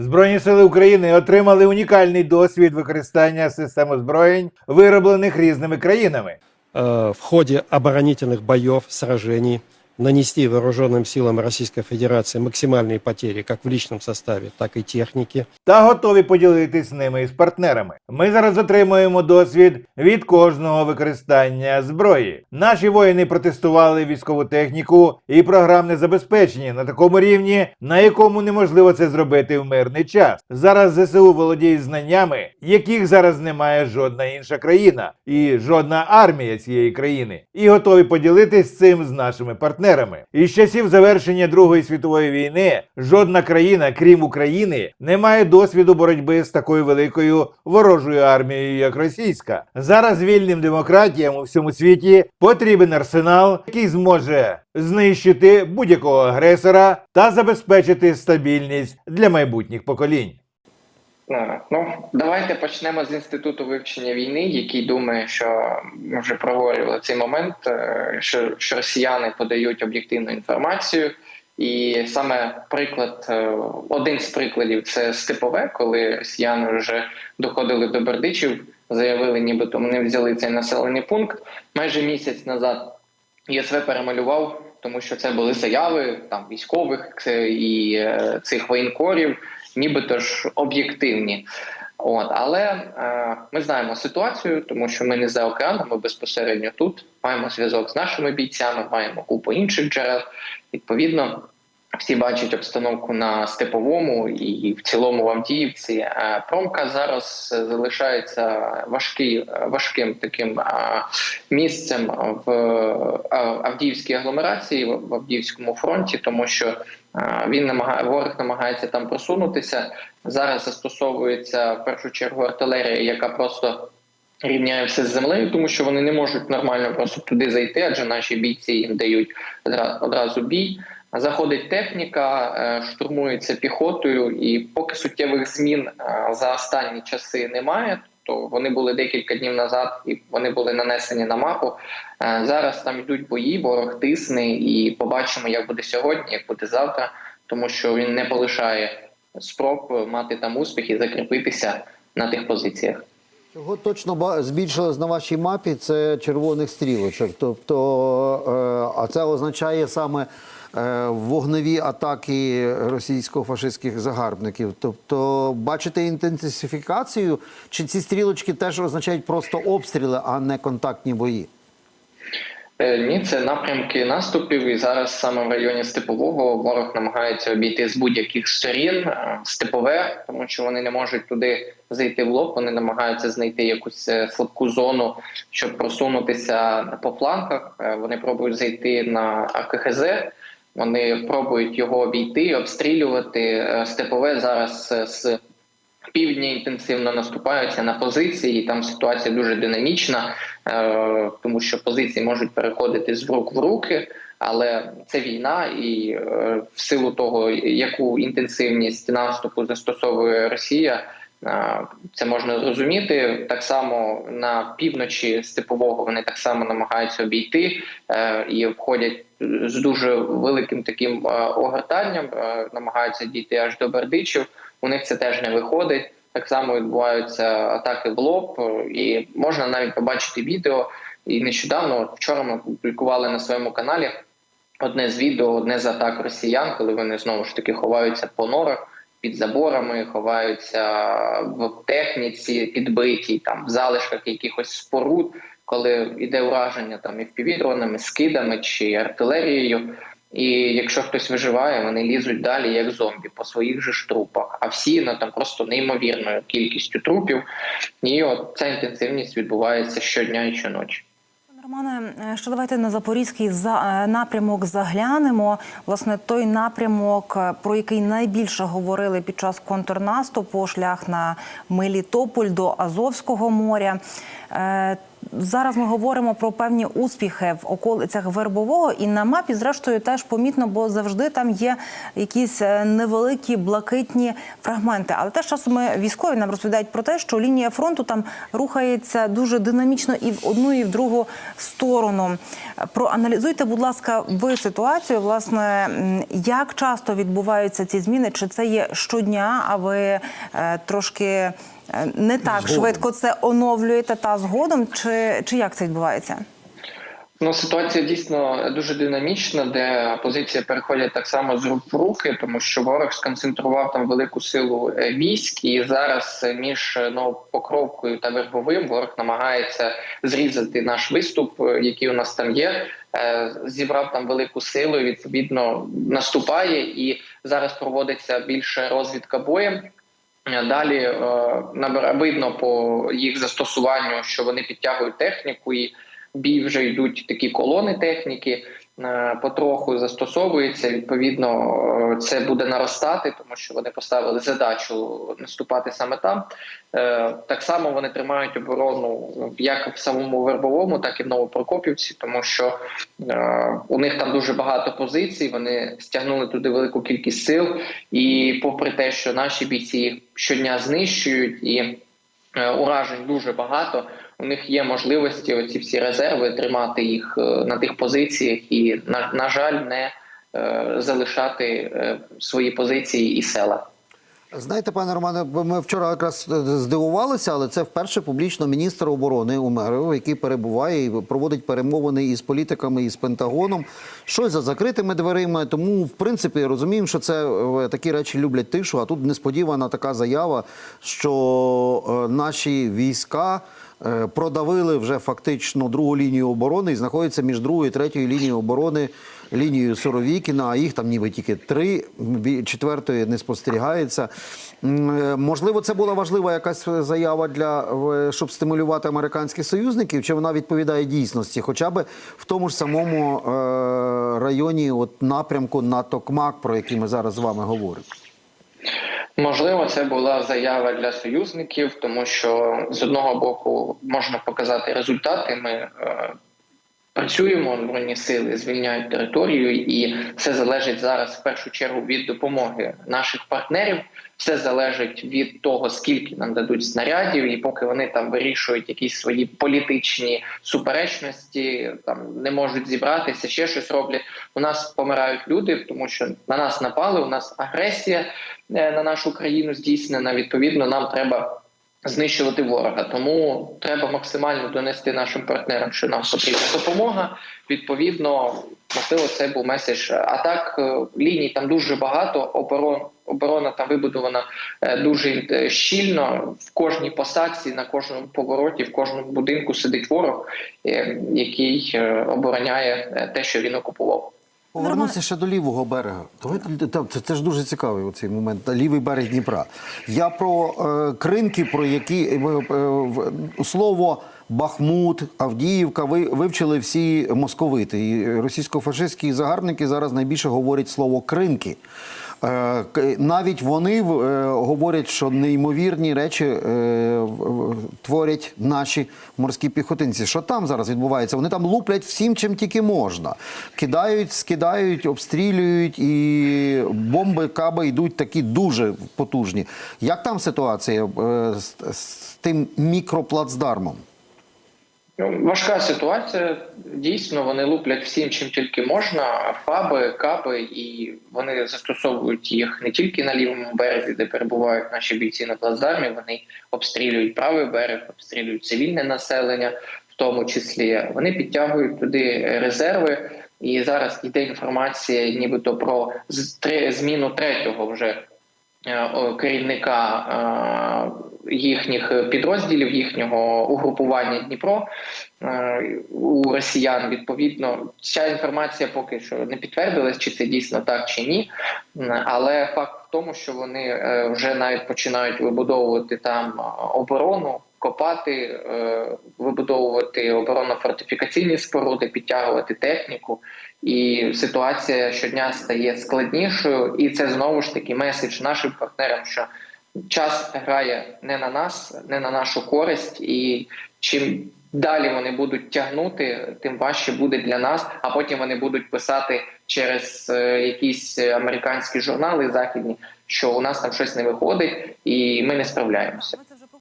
Збройні сили України отримали унікальний досвід використання систем озброєнь, вироблених різними країнами. э, в ході оборонительних бойов сражений нанести вооруженным силам Российской Федерации максимальные потери как в личном составе, так и техники. та готові поділитись ними із партнерами. Ми зараз отримуємо досвід від кожного використання зброї. Наші воїни протестували військову техніку і програмне забезпечення на такому рівні, на якому неможливо це зробити в мирний час. Зараз ЗСУ володіють знаннями, яких зараз немає жодна інша країна і жодна армія цієї країни, і готові поділитись цим з нашими партнерами. Із часів завершення Другої світової війни жодна країна, крім України, не має досвіду боротьби з такою великою ворожою армією, як російська. Зараз вільним демократіям у всьому світі потрібен арсенал, який зможе знищити будь-якого агресора та забезпечити стабільність для майбутніх поколінь. Ну, давайте почнемо з інституту вивчення війни, який думає, що ми вже проговорювали цей момент, е, що, що росіяни подають об'єктивну інформацію. І саме приклад, е, один з прикладів це степове, коли росіяни вже доходили до Бердичів, заявили, нібито вони взяли цей населений пункт. Майже місяць назад ЄСВ перемалював, тому що це були заяви там військових і е, цих воєнкорів, нібито ж об'єктивні. От, але е, ми знаємо ситуацію, тому що ми не за океаном, ми безпосередньо тут маємо зв'язок з нашими бійцями, маємо купу інших джерел. Відповідно, всі бачать обстановку на степовому і в цілому в Авдіївці. Е, Промка зараз е, залишається важкий, е, важким таким місцем в Авдіївській агломерації, в Авдіївському фронті, тому що він намагає ворог намагається там просунутися. Зараз застосовується в першу чергу артилерія, яка просто рівняє все з землею, тому що вони не можуть нормально просто туди зайти, адже наші бійці їм дають одра- одразу бій. Заходить техніка, е, штурмується піхотою, і поки суттєвих змін е, за останні часи немає. То вони були декілька днів назад, і вони були нанесені на мапу. Е, Зараз там йдуть бої, ворог тисне, і побачимо, як буде сьогодні, як буде завтра, тому що він не полишає спроб мати там успіх і закріпитися на тих позиціях. Чого точно збільшилось на вашій мапі, це червоних стрілочок. Тобто, а це означає саме вогневі атаки російсько-фашистських загарбників. Тобто, бачите інтенсифікацію, чи ці стрілочки теж означають просто обстріли, а не контактні бої? Е, Ні, це напрямки наступів, і зараз саме в районі Степового ворог намагається обійти з будь-яких сторін е, степове, тому що вони не можуть туди зайти в лоб. Вони намагаються знайти якусь е, слабку зону, щоб просунутися по флангах. Е, Вони пробують зайти на АКХЗ. Вони пробують його обійти, обстрілювати. Е, Степове зараз е, з півдня інтенсивно наступаються на позиції. Там ситуація дуже динамічна, е, тому що позиції можуть переходити з рук в руки. Але це війна, і в силу того, яку інтенсивність наступу застосовує Росія, це можна зрозуміти. Так само на півночі степового вони так само намагаються обійти е, і обходять з дуже великим таким е, огортанням, е, намагаються дійти аж до Бердичів. У них це теж не виходить. Так само відбуваються атаки в лоб, і можна навіть побачити відео. І нещодавно вчора ми публікували на своєму каналі одне з відео, одне з атак росіян, коли вони знову ж таки ховаються по норах під заборами, ховаються в техніці підбитій, там в залишках якихось споруд, коли йде ураження там і впівдронами, скидами чи артилерією. І якщо хтось виживає, вони лізуть далі як зомбі по своїх же ж трупах. А всі ну там просто неймовірною кількістю трупів. І от ця інтенсивність відбувається щодня і щоночі. Романе, е, що давайте на запорізький за- е, напрямок заглянемо. Власне, той напрямок, е, про який найбільше говорили під час контрнаступу, шлях на Мелітополь до Азовського моря. Зараз ми говоримо про певні успіхи в околицях Вербового, і на мапі, зрештою, теж помітно, бо завжди там є якісь е, невеликі блакитні фрагменти. Але теж часом військові нам розповідають про те, що лінія фронту там рухається дуже динамічно і в одну, і в другу сторону. Проаналізуйте, будь ласка, ви ситуацію. Власне, як часто відбуваються ці зміни? Чи це є щодня? А ви е, трошки не так Згодом. швидко це оновлюєте та згодом? Чи, чи як це відбувається? Ну, ситуація дійсно дуже динамічна, де позиції переходять так само з рук в руки, тому що ворог сконцентрував там велику силу е, військ, і зараз е, між е, Новопокровкою та Вербовим ворог намагається зрізати наш виступ, е, який у нас там є. Е, Зібрав там велику силу, і, відповідно наступає, і зараз проводиться більше розвідка боєм. Далі е, видно по їх застосуванню, що вони підтягують техніку, і бій вже йдуть такі колони техніки. Е, Потроху застосовується. Відповідно, е, це буде наростати, тому що вони поставили задачу наступати саме там. Е, Так само вони тримають оборону як в самому Вербовому, так і в Новопрокопівці, тому що у них там дуже багато позицій. Вони стягнули туди велику кількість сил, і попри те, що наші бійці їх щодня знищують і уражень дуже багато. У них є можливості оці всі резерви тримати їх е, на тих позиціях, і на, на жаль, не е, залишати е, свої позиції і села. Знаєте, пане Романе, ми вчора якраз здивувалися, але це вперше публічно міністр оборони Умеров, який перебуває і проводить перемовини із політиками, із Пентагоном. Щось за закритими дверима. Тому, в принципі, розуміємо, що це такі речі люблять тишу. А тут несподівана така заява, що наші війська. Е, Продавили вже фактично другу лінію оборони і знаходяться між другою і третьою лінією оборони лінією Суровікіна, а їх там ніби тільки три, четвертої не спостерігається. Е, Можливо, це була важлива якась заява для щоб стимулювати американських союзників, чи вона відповідає дійсності, хоча б в тому ж самому е, районі, от напрямку на Токмак, про який ми зараз з вами говоримо. Можливо, це була заява для союзників, тому що з одного боку можна показати результати. Ми е, працюємо, збройні сили звільняють територію, і все залежить зараз в першу чергу від допомоги наших партнерів. Все залежить від того, скільки нам дадуть снарядів, і поки вони там вирішують якісь свої політичні суперечності, там не можуть зібратися, ще щось роблять. У нас помирають люди, тому що на нас напали. У нас агресія е, на нашу країну здійснена. Відповідно, нам треба знищувати ворога. Тому треба максимально донести нашим партнерам, що нам потрібна допомога. Відповідно, можливо, це був меседж. А так е, ліній там дуже багато. Оборон оборона там вибудована е, дуже е, щільно. В кожній посадці, на кожному повороті, в кожному будинку сидить ворог, який обороняє те, що він окупував. Повернуся ще до лівого берега. Це, це ж дуже цікавий оцей момент. Лівий берег Дніпра. Я про е, кринки, про які е, е, слово Бахмут, Авдіївка ви вивчили всі московити. І російсько-фашистські загарбники зараз найбільше говорять слово кринки. Е, Навіть вони е, говорять, що неймовірні речі е, творять наші морські піхотинці. Що там зараз відбувається? Вони там луплять всім, чим тільки можна. Кидають, скидають, обстрілюють, і бомби, каби йдуть такі дуже потужні. Як там ситуація з тим мікроплацдармом? Ну, важка ситуація. Дійсно, вони луплять всім, чим тільки можна. Фаби, каби, і вони застосовують їх не тільки на лівому березі, де перебувають наші бійці на плацдармі. Вони обстрілюють правий берег, обстрілюють цивільне населення, в тому числі вони підтягують туди резерви. І зараз йде інформація, нібито про зміну третього вже е, керівника е, їхніх підрозділів, їхнього угрупування Дніпро е, у росіян. Відповідно, ця інформація поки що не підтвердилась, чи це дійсно так чи ні. Але факт в тому, що вони е, вже навіть починають вибудовувати там оборону. Копати, е, вибудовувати оборонно-фортифікаційні споруди, підтягувати техніку, і ситуація щодня стає складнішою. І це знову ж таки меседж нашим партнерам, що час грає не на нас, не на нашу користь, і чим далі вони будуть тягнути, тим важче буде для нас. А потім вони будуть писати через е, якісь американські журнали західні, що у нас там щось не виходить, і ми не справляємося.